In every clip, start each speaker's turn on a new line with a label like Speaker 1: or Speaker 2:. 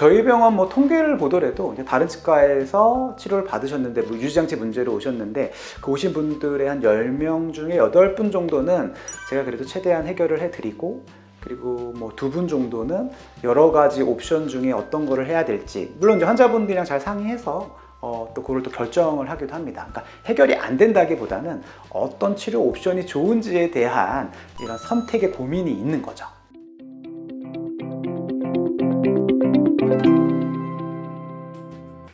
Speaker 1: 저희 병원 뭐 통계를 보더라도 다른 치과에서 치료를 받으셨는데 뭐 유지장치 문제로 오셨는데 그 오신 분들의 한 10명 중에 8분 정도는 제가 그래도 최대한 해결을 해드리고 그리고 뭐 두 분 정도는 여러 가지 옵션 중에 어떤 거를 해야 될지 물론 이제 환자분들이랑 잘 상의해서 어, 또 그걸 또 결정을 하기도 합니다. 그러니까 해결이 안 된다기보다는 어떤 치료 옵션이 좋은지에 대한 이런 선택의 고민이 있는 거죠.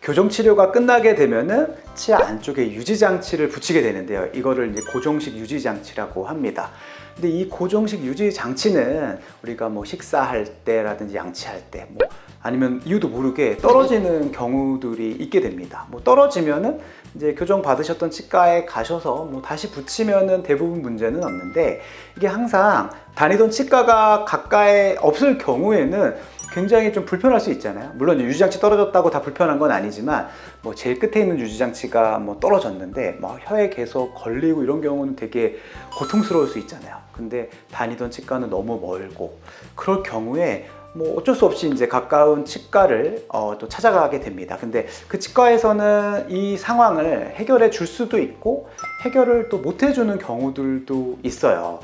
Speaker 1: 교정 치료가 끝나게 되면은 치아 안쪽에 유지 장치를 붙이게 되는데요. 이거를 이제 고정식 유지 장치라고 합니다. 근데 이 고정식 유지 장치는 우리가 뭐 식사할 때라든지 양치할 때 뭐 아니면 이유도 모르게 떨어지는 경우들이 있게 됩니다. 뭐 떨어지면은 이제 교정 받으셨던 치과에 가셔서 뭐 다시 붙이면은 대부분 문제는 없는데 이게 항상 다니던 치과가 가까이 없을 경우에는 굉장히 좀 불편할 수 있잖아요. 물론 유지장치 떨어졌다고 다 불편한 건 아니지만 뭐 제일 끝에 있는 유지장치가 뭐 떨어졌는데 뭐 혀에 계속 걸리고 이런 경우는 되게 고통스러울 수 있잖아요. 근데 다니던 치과는 너무 멀고 그럴 경우에 뭐 어쩔 수 없이 이제 가까운 치과를 어, 또 찾아가게 됩니다. 근데 그 치과에서는 이 상황을 해결해 줄 수도 있고 해결을 또 못 해주는 경우들도 있어요.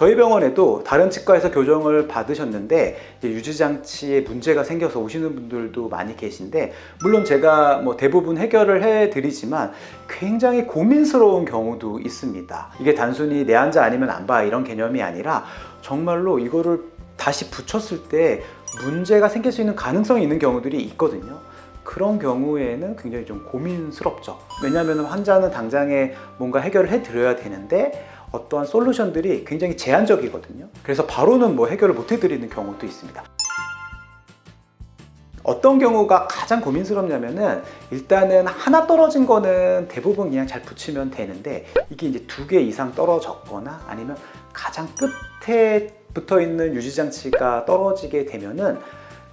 Speaker 1: 저희 병원에도 다른 치과에서 교정을 받으셨는데 유지장치에 문제가 생겨서 오시는 분들도 많이 계신데 물론 제가 뭐 대부분 해결을 해드리지만 굉장히 고민스러운 경우도 있습니다. 이게 단순히 내 앉아 아니면 안 봐 이런 개념이 아니라 정말로 이거를 다시 붙였을 때 문제가 생길 수 있는 가능성이 있는 경우들이 있거든요. 그런 경우에는 굉장히 좀 고민스럽죠. 왜냐하면 환자는 당장에 뭔가 해결을 해드려야 되는데 어떠한 솔루션들이 굉장히 제한적이거든요. 그래서 바로는 뭐 해결을 못 해드리는 경우도 있습니다. 어떤 경우가 가장 고민스럽냐면은 일단은 하나 떨어진 거는 대부분 그냥 잘 붙이면 되는데 이게 이제 두 개 이상 떨어졌거나 아니면 가장 끝에 붙어 있는 유지장치가 떨어지게 되면은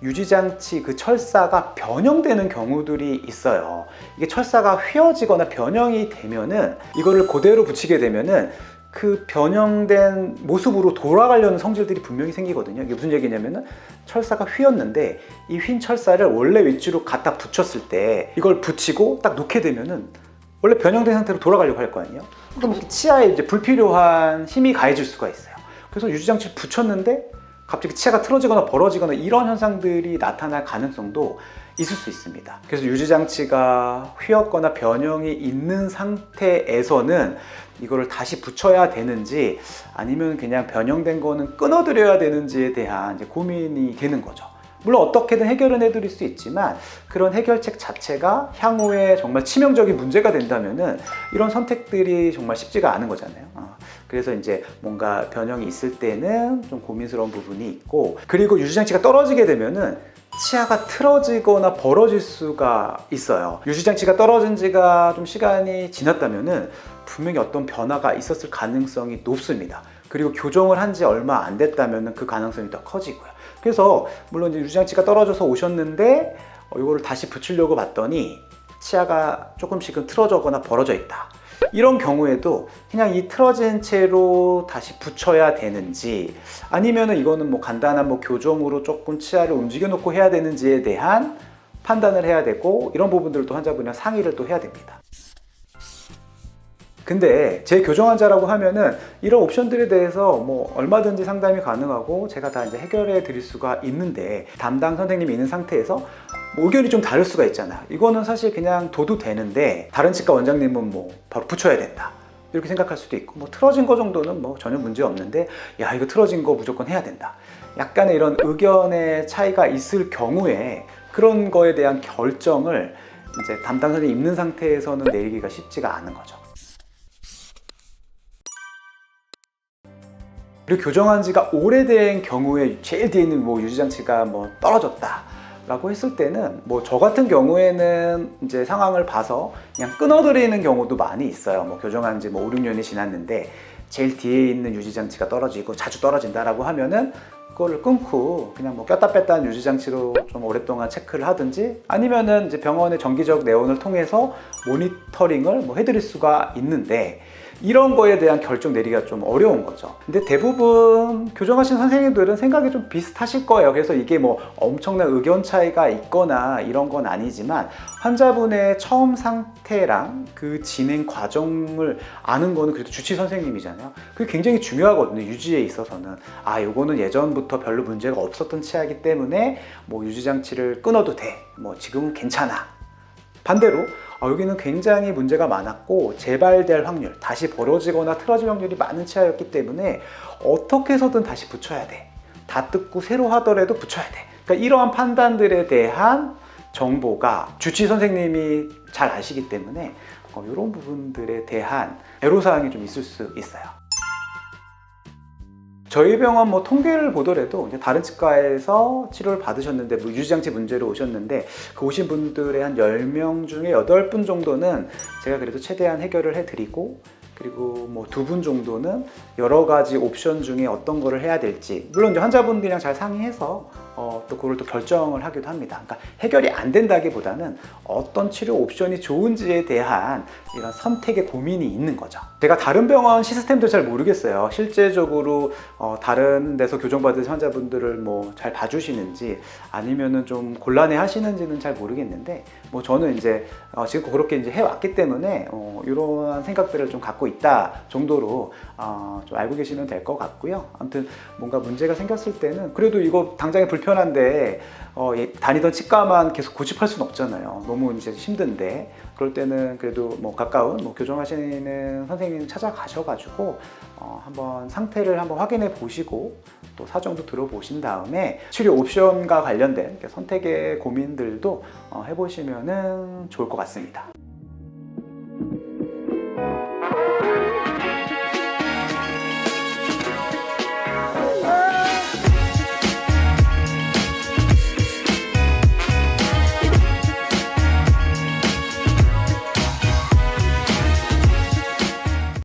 Speaker 1: 유지장치 그 철사가 변형되는 경우들이 있어요. 이게 철사가 휘어지거나 변형이 되면은 이거를 그대로 붙이게 되면은 그 변형된 모습으로 돌아가려는 성질들이 분명히 생기거든요. 이게 무슨 얘기냐면은 철사가 휘었는데 이 휜 철사를 원래 위치로 갖다 붙였을 때 이걸 붙이고 딱 놓게 되면은 원래 변형된 상태로 돌아가려고 할 거 아니에요. 그럼 치아에 이제 불필요한 힘이 가해질 수가 있어요. 그래서 유지장치를 붙였는데 갑자기 치아가 틀어지거나 벌어지거나 이런 현상들이 나타날 가능성도 있을 수 있습니다. 그래서 유지장치가 휘었거나 변형이 있는 상태에서는 이거를 다시 붙여야 되는지 아니면 그냥 변형된 거는 끊어드려야 되는지에 대한 고민이 되는 거죠. 물론 어떻게든 해결은 해드릴 수 있지만 그런 해결책 자체가 향후에 정말 치명적인 문제가 된다면은 이런 선택들이 정말 쉽지가 않은 거잖아요. 어. 그래서 이제 뭔가 변형이 있을 때는 좀 고민스러운 부분이 있고 그리고 유지장치가 떨어지게 되면은 치아가 틀어지거나 벌어질 수가 있어요. 유지장치가 떨어진 지가 좀 시간이 지났다면은 분명히 어떤 변화가 있었을 가능성이 높습니다. 그리고 교정을 한 지 얼마 안 됐다면 그 가능성이 더 커지고요. 그래서 물론 이제 유지장치가 떨어져서 오셨는데 어, 이거를 다시 붙이려고 봤더니 치아가 조금씩은 틀어져거나 벌어져 있다. 이런 경우에도 그냥 이 틀어진 채로 다시 붙여야 되는지 아니면은 이거는 뭐 간단한 뭐 교정으로 조금 치아를 움직여 놓고 해야 되는지에 대한 판단을 해야 되고 이런 부분들도 환자분이랑 상의를 또 해야 됩니다. 근데 제 교정 환자라고 하면은 이런 옵션들에 대해서 뭐 얼마든지 상담이 가능하고 제가 다 이제 해결해 드릴 수가 있는데 담당 선생님이 있는 상태에서 뭐 의견이 좀 다를 수가 있잖아. 이거는 사실 그냥 둬도 되는데 다른 치과 원장님은 뭐 바로 붙여야 된다. 이렇게 생각할 수도 있고 뭐 틀어진 거 정도는 뭐 전혀 문제 없는데 야 이거 틀어진 거 무조건 해야 된다. 약간의 이런 의견의 차이가 있을 경우에 그런 거에 대한 결정을 이제 담당 선생님 있는 상태에서는 내리기가 쉽지가 않은 거죠. 그리고 교정한 지가 오래된 경우에 제일 뒤에 있는 뭐 유지장치가 뭐 떨어졌다. 라고 했을 때는 뭐 저 같은 경우에는 이제 상황을 봐서 그냥 끊어드리는 경우도 많이 있어요. 뭐 교정한 지 뭐 5, 6년이 지났는데 제일 뒤에 있는 유지장치가 떨어지고 자주 떨어진다라고 하면은 그거를 끊고 그냥 뭐 꼈다 뺐다 한 유지장치로 좀 오랫동안 체크를 하든지 아니면은 이제 병원의 정기적 내원을 통해서 모니터링을 뭐 해드릴 수가 있는데 이런 거에 대한 결정 내리기가 좀 어려운 거죠. 근데 대부분 교정하신 선생님들은 생각이 좀 비슷하실 거예요. 그래서 이게 뭐 엄청난 의견 차이가 있거나 이런 건 아니지만 환자분의 처음 상태랑 그 진행 과정을 아는 거는 그래도 주치 선생님이잖아요. 그게 굉장히 중요하거든요. 유지에 있어서는 아 요거는 예전부터 별로 문제가 없었던 치아이기 때문에 뭐 유지 장치를 끊어도 돼. 뭐 지금은 괜찮아. 반대로 아, 여기는 굉장히 문제가 많았고 재발될 확률, 다시 벌어지거나 틀어질 확률이 많은 치아였기 때문에 어떻게 해서든 다시 붙여야 돼. 다 뜯고 새로 하더라도 붙여야 돼. 그러니까 이러한 판단들에 대한 정보가 주치 선생님이 잘 아시기 때문에 어, 이런 부분들에 대한 애로사항이 좀 있을 수 있어요. 저희 병원 뭐 통계를 보더라도 다른 치과에서 치료를 받으셨는데 뭐 유지장치 문제로 오셨는데 그 오신 분들의 한 10명 중에 8분 정도는 제가 그래도 최대한 해결을 해드리고 그리고 뭐 두 분 정도는 여러 가지 옵션 중에 어떤 거를 해야 될지 물론 이제 환자분들이랑 잘 상의해서 어, 또 그걸 또 결정을 하기도 합니다. 그러니까 해결이 안 된다기보다는 어떤 치료 옵션이 좋은지에 대한 이런 선택의 고민이 있는 거죠. 제가 다른 병원 시스템도 잘 모르겠어요. 실제적으로 어, 다른 데서 교정받은 환자분들을 뭐 잘 봐주시는지 아니면은 좀 곤란해 하시는지는 잘 모르겠는데 뭐 저는 이제 어, 지금 그렇게 이제 해왔기 때문에 어, 이러한 생각들을 좀 갖고 있다 정도로 어, 좀 알고 계시면 될 것 같고요. 아무튼 뭔가 문제가 생겼을 때는 그래도 이거 당장에 불편 한데 어, 예, 다니던 치과만 계속 고집할 수는 없잖아요. 너무 이제 힘든데 그럴 때는 그래도 뭐 가까운 뭐 교정하시는 선생님 찾아가셔가지고 어, 한번 상태를 한번 확인해 보시고 또 사정도 들어보신 다음에 치료 옵션과 관련된 선택의 고민들도 어, 해보시면 좋을 것 같습니다.